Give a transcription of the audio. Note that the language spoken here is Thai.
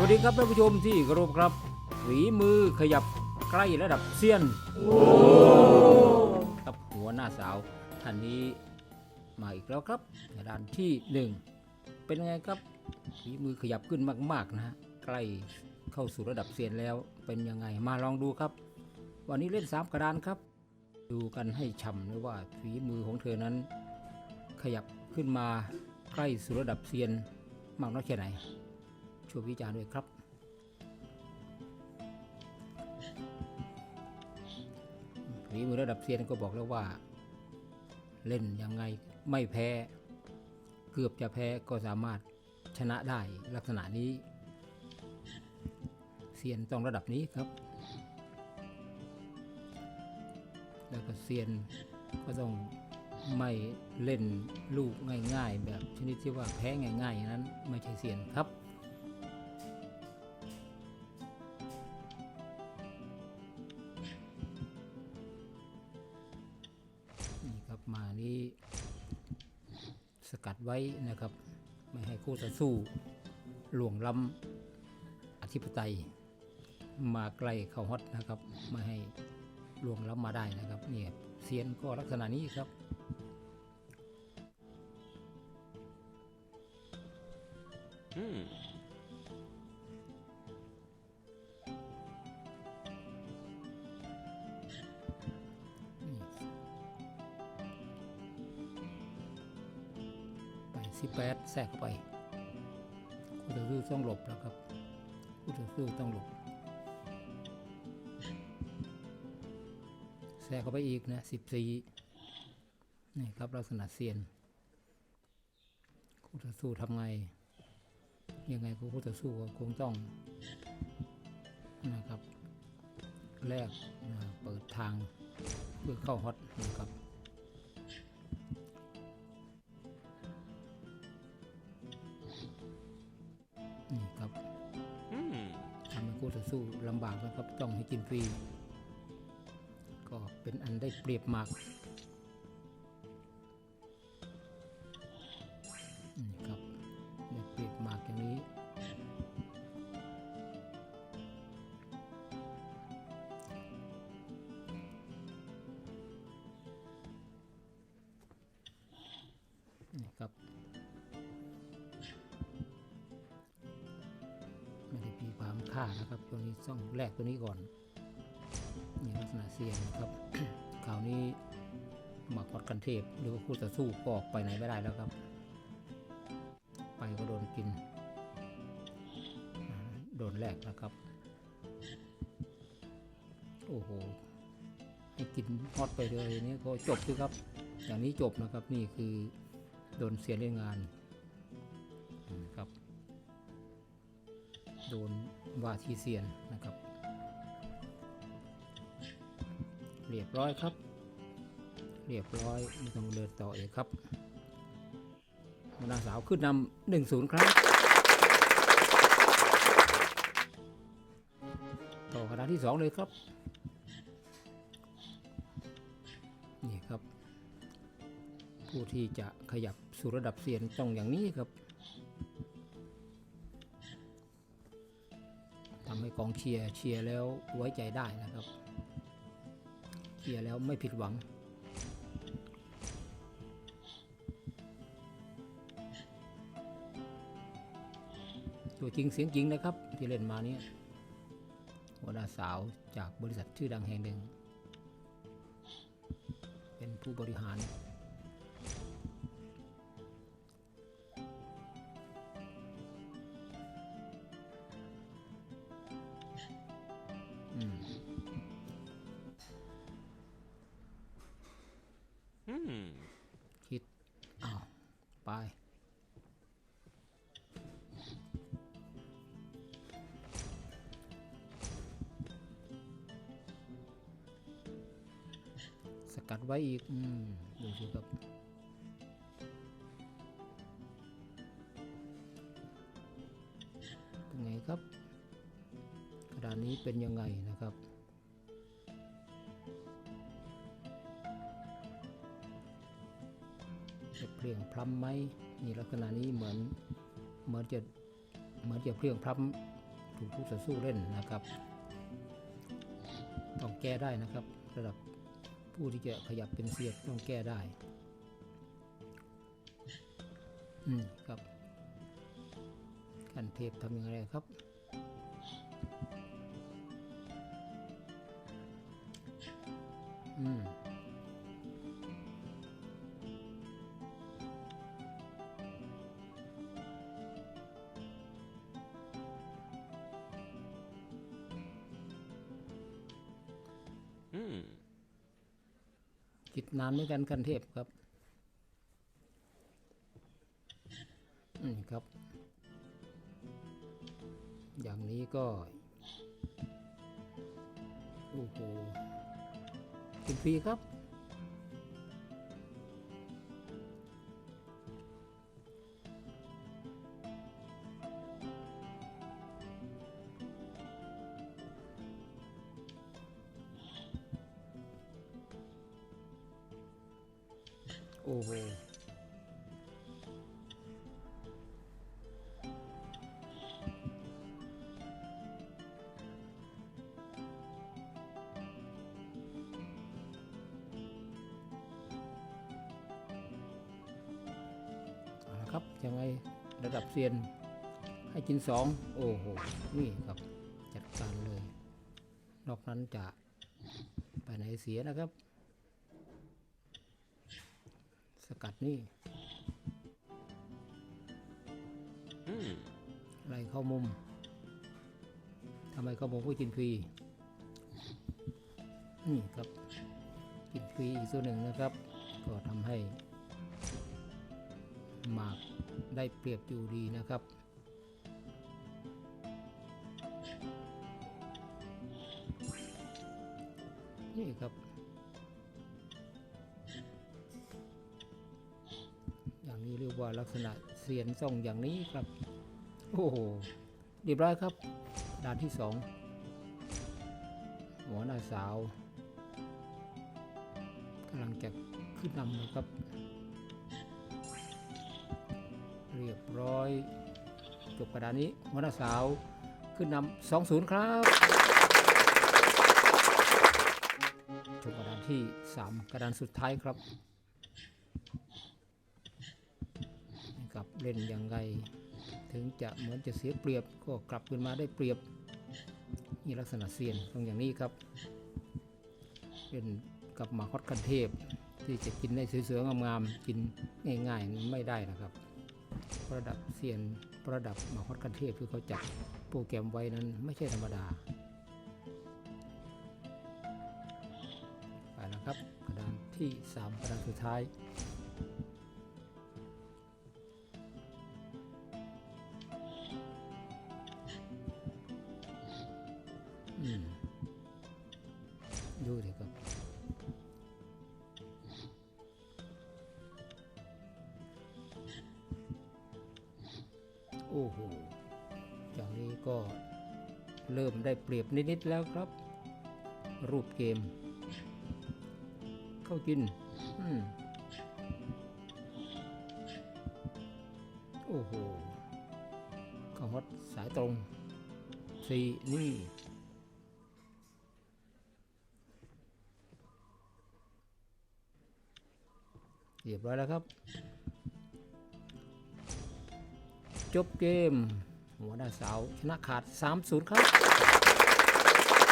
วัสดีครับท่านผู้ชมที่เคารพครับฝีมือขยับใกล้ระดับเซียนครับหัวหน้าสาวท่านนี้มาอีกแล้วครับในด้านที่หนึ่งเป็นไงครับฝีมือขยับขึ้นมาก ๆ นะฮะใกล้เข้าสู่ระดับเซียนแล้วเป็นยังไงมาลองดูครับ วันนี้เล่นสามกระดานครับ ดูกันให้ช่ำเลยว่าฝีมือของเธอนั้น ขยับขึ้นมาใกล้สู่ระดับเซียนมากน้อยแค่ไหน วยวิจารณ์ด้วยครับ ฝีมือระดับเซียนก็บอกแล้วว่า เล่นยังไงไม่แพ้ เกือบจะแพ้ก็สามารถชนะได้ลักษณะนี้ เซียนต้องระดับนี้ครับ แล้วก็เซียนก็ต้องไม่เล่นลูกง่าย ๆ แบบชนิดที่ว่าแพ้ง่ายๆอย่างนั้นไม่ใช่เซียนครับ มานี้สกัดไว้นะครับ ไม่ให้คู่ต่อสู้หลวงล้ำอธิปไตย มาใกล้เข้าฮอตนะครับ ไม่ให้หลวงล้ำมาได้นะครับเนี่ยเซียนก็ลักษณะนี้ครับ Hmm. นี่ สิแปดแทรกเข้าไปคู่ต่อสู้ต้องหลบแล้วครับคู่ต่อสู้ต้องหลบแทรกเข้าไปอีกนะสิบสี่นี่ครับลักษณะเซียนคู่ต่อสู้ทำไง ยังไงคู่ต่อสู้ก็คงต้องนะครับแลกนะเปิดทางเพื่อเข้าฮอตนะครับ คู่ต่อสู้ลำบากนะครับต้องให้กินฟรี ก็เป็นอันได้เปรียบมาก ค่านะครับตัวนี้ต้องแลกตัวนี้ก่อนนี่ลักษณะเสียงนะครับคราวนี้มาพอดกันเทพหรือว่าคู่ต่อสู้ก็ออกไปไหนไม่ได้แล้วครับ ไปก็โดนกิน โดนแลกนะครับ โอ้โหให้กินฮอตไปเลยนี่ก็จบคือครับ อย่างนี้จบนะครับนี่คือโดนเสียเล่นงานนะครับ โดน ว่าทีเซียนนะครับ เรียบร้อยครับ เรียบร้อยไม่ต้องเดินต่อเองครับหัวหน้าสาวขึ้นนำหนึ่งศูนย์ครับ ต่อคณะที่สองเลยครับ นี่ครับ ผู้ที่จะขยับสู่ระดับเซียนต้องอย่างนี้ครับ ทำให้กองเชียร์เชียร์แล้วไว้ใจได้นะครับ เชียร์แล้วไม่ผิดหวังตัวจริงเสียงจริงนะครับ ที่เล่นมานี้หัวหน้าสาวจากบริษัทชื่อดังแห่งหนึ่ง เป็นผู้บริหาร คิด อ้าว ไป สกัดไว้อีก อืม ดูสิครับเป็นไงครับ นี้เป็นยังไงนะครับ จะเพลียงพล้ำไหมนี่ลักษณะนี้เหมือนเหมือนจะเหมือนจะเพลียงพล้ถูกคู่ต่อสู้เล่นนะครับ ต้องแก้ได้นะครับระดับผู้ที่จะขยับเป็นเสียดต้องแก้ได้ อืมครับขั้นเทพทำยังไงครับ อืมอืมคิดนานเหมือนกันขั้นเทพครับ อืมครับ อย่างนี้ก็ โอ้โห กินฟรีครับโครับยังไงระดับเซียนให้กินสองโอ้โหนี่ครับจัดการเลย นอกนั้นจะไปไหนเสียนะครับ สกัดนี่อืมไล่เข้ามุมทำไมเข้ามุมก็กินฟรีนี่ครับกินฟรีอีกส่วนหนึ่งนะครับ ก็ทำให้ หมากได้เปรียบอยู่ดีนะครับ นี่ครับ อย่างนี้เรียกว่าลักษณะเสียนส่องอย่างนี้ครับ โอ้โหเรียบร้อยครับ ด่านที่สองหัวหน้าสาวกำลังจะขึ้นนำนะครับ เรียบร้อย จบกระดานนี้หัวหน้าสาวขึ้นนำสองศูนย์ครับจบกระดานที่สามกระดานสุดท้ายครับนี่ครับเล่นอยังไงถึงจะเหมือนจะเสียเปรียบก็กลับขึ้นมาได้เปรียบนี่ลักษณะเซียนตรงอย่างนี้ครับ เป็นกับหมาฮอตคันเทพที่จะกินได้สวยๆงามๆกินง่ายๆไม่ได้นะครับ ระดับเซียนระดับหมาฮอตคันเทพที่เขาจัดโปรแกรมไว้นั้นไม่ใช่ธรรมดาไปแล้วครับกระดานที่ 3 กระดานสุดท้ายอืมดู อ้โหจากนี้ก็เริ่มได้เปรียบนิด ๆ แล้วครับ รูปเกม เข้ากินอโอ้โหข้าวฮอตสายตรงสี่นี่เรียบร้อยแล้วครับ จบเกม หัวหน้าสาวชนะขาด 3-0 ครับ